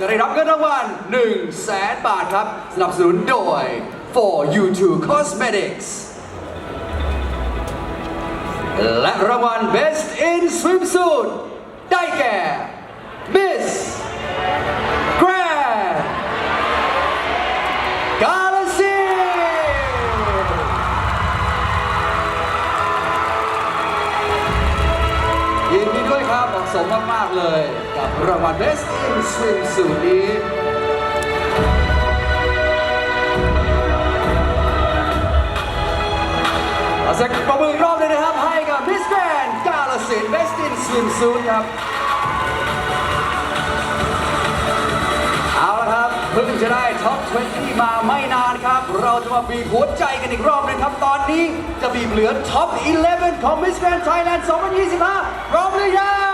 จะได้รับเงินรางวัล1 0 0 0 0แสนบาทครับ สนับสนุนโดย For You2 Cosmetics และรางวัล Best in Swimsuit ได้แก่ Miss Grand Galaxy ยินดีด้วยครับเหมาะสมมาก ๆ เลยกับรางวัล Best in Swimsuit นี้อาสักประมืออีกรอบเลยนะครับ ให้กับ Miss Grand กาลสิน Best in Swimsuit ครับ เอาละครับ เพิ่งจะได้ท็อป 20 มาไม่นานครับ เราจะมาบีบหัวใจกันอีกรอบหนึงครับ ตอนนี้จะบีบเหลือท็อป 11 ของ Miss Grand Thailand 2025พร้อมหรือยัง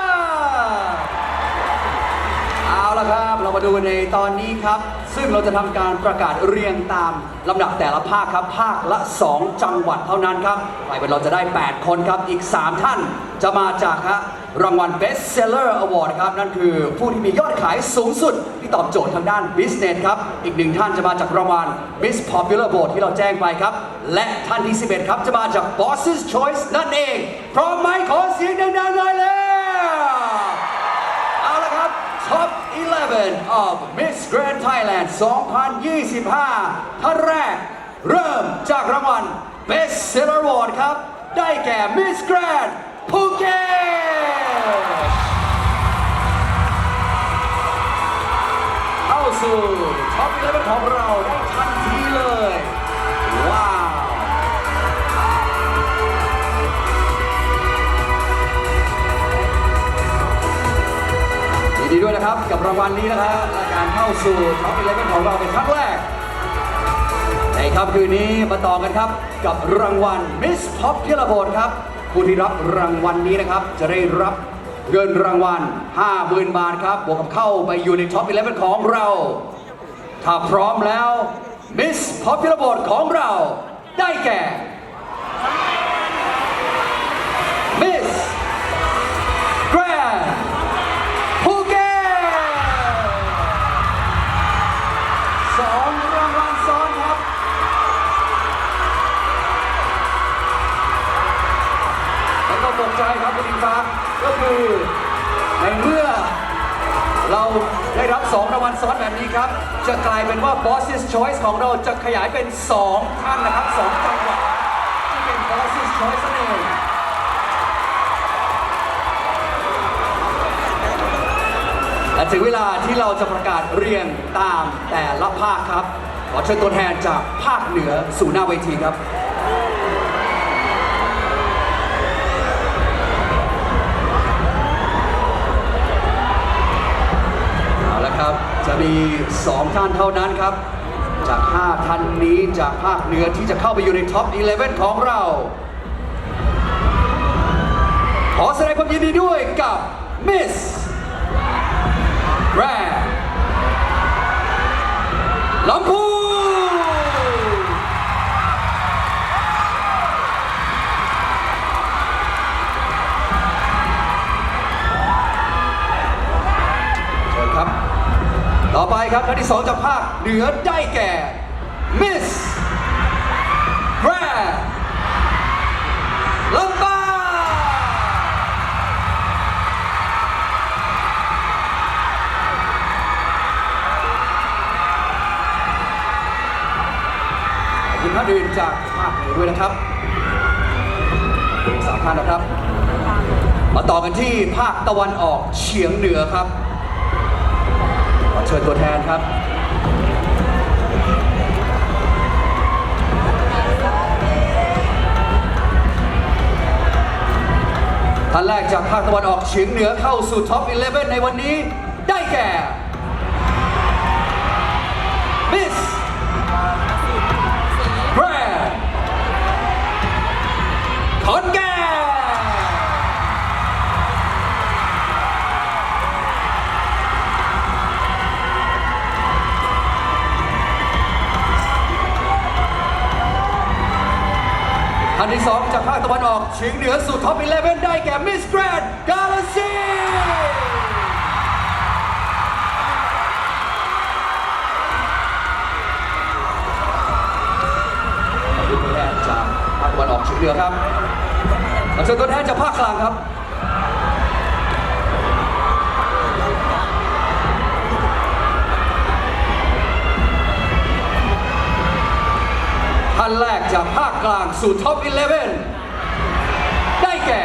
ละครับ เรามาดูในตอนนี้ครับ ซึ่งเราจะทำการประกาศเรียงตามลำดับแต่ละภาคครับ ภาคละ 2 จังหวัดเท่านั้นครับไปเป็นเราจะได้ 8 คนครับ อีก 3 ท่านจะมาจากฮะรางวัล Best Seller Award ครับ นั่นคือผู้ที่มียอดขายสูงสุด ที่ตอบโจทย์ทางด้าน Business ครับ อีกหนึ่งท่านจะมาจากรางวัล Miss Popular Vote ที่เราแจ้งไปครับ และท่านที่ 11 ครับ จะมาจาก Boss's Choice นั่นเอง พร้อมไหมขอเสียงดังๆหน่อยแล้วเอาละครับ Top 11 of Miss Grand Thailand 2025 ท่านแรก เริ่มจากรางวัล Best Seller Award ครับ ได้แก่ Miss Grand ภูเก็ตเข้าสู่ท็อป11ของเราได้ทันทีเลย ยินดีด้วยนะครับกับรางวัลนี้นะฮะและการเข้าสู่ท็อป11ของเราเป็นครั้งแรก ในค่ำคืนนี้มาต่อกันครับ กับรางวัล Miss Popular Vote ครับผู้ที่รับรางวัลนี้นะครับ จะได้รับเงินรางวัล 50,000 บาทครับบวกกับเข้าไปอยู่ในท็อป11ของเรา ถ้าพร้อมแล้ว Miss Popular Vote ของเราได้แก่ ครับ ก็คือในเมื่อเราได้รับ 2 รางวัลซ้อนแบบนี้ครับ จะกลายเป็นว่า Boss's Choice ของเราจะขยายเป็น 2 ท่านนะครับ2จังหวัดที่เป็น Boss's Choice นั่นเองและถึงเวลาที่เราจะประกาศเรียงตามแต่ละภาคครับ ขอเชิญตัวแทนจากภาคเหนือสู่หน้าเวทีครับ มี 2 ท่านเท่านั้นครับ จาก 5 ท่านนี้จากภาคเหนือที่จะเข้าไปอยู่ในท็อป 11 ของเรา ขอแสดงความยินดีด้วยกับ Miss ต่อไปครับท่านที่สองจากภาคเหนือได้แก่ Miss แรกลำปางขอบคุณท่านอื่นจากภาคเหนือด้วยนะครับสามท่านนะครับ มาต่อกันที่ภาคตะวันออกเฉียงเหนือครับ เชิญตัวแทนครับท่านแรกจากภาคตะวันออกเฉียงเหนือเข้าสู่ท็อป 11 ในวันนี้ได้แก่ันที่งจากภาคตะวันออกชิงเหนือสู่ท็อปอีเลเว่นได้แก่มิสแกรนด์กาลาซีขอบคุตัวแทนจากภาคตะวันออกชิงเหนือครับขอเชิญตัวแทนจากภาคกลางครับ ท่านแรกจากภาคกลางสู่ท็อป 11 ได้แก่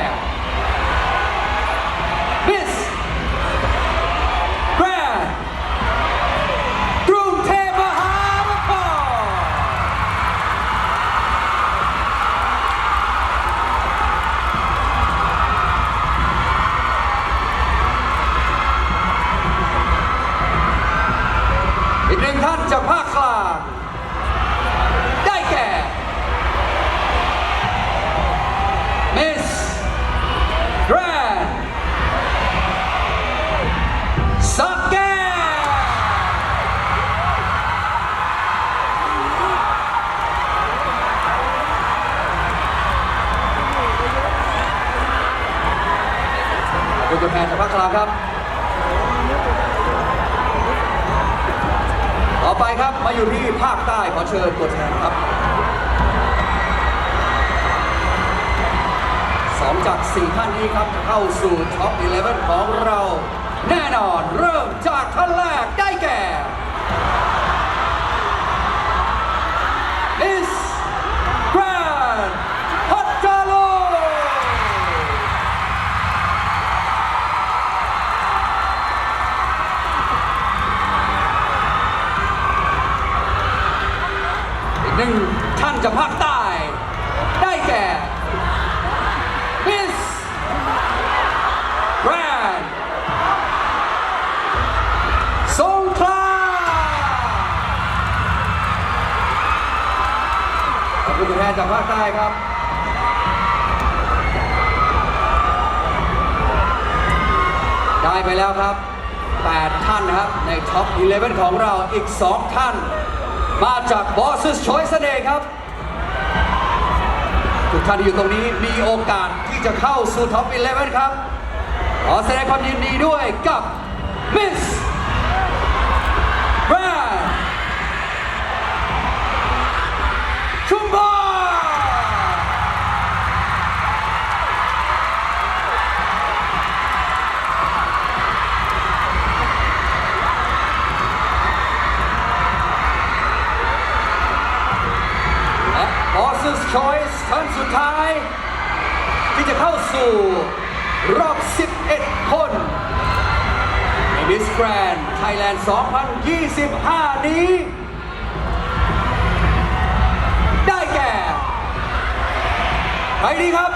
ขอบคุณตัวแทนจากภาคกลางครับ ต่อไปครับมาอยู่ที่ภาคใต้ขอเชิญตัวแทนครับสองจากสี่ท่านนี้ครับเข้าสู่ท็อป11ของเรา แน่นอนเริ่มจากท่านแรกได้แก่ จากภาคใต้ ได้แก่มิสแกรนสงขลาขอบคุณตัวแทนจากภาคใต้ครับได้ไปแล้วครับ 8 ท่านนะครับในท็อป 11 ของเราอีก 2 ท่าน มาจาก Bosses Choice นั่นเองครับ ทุกท่านที่อยู่ตรงนี้มีโอกาสที่จะเข้าสู่ท็อป11ครับ ขอแสดงความยินดีด้วยกับ Miss Boxer's Choice ท่านสุดท้าย ที่จะเข้าสู่รอบ 11 คนใน Miss Grand Thailand 2025 นี้ ได้แก่ ใครดีครับ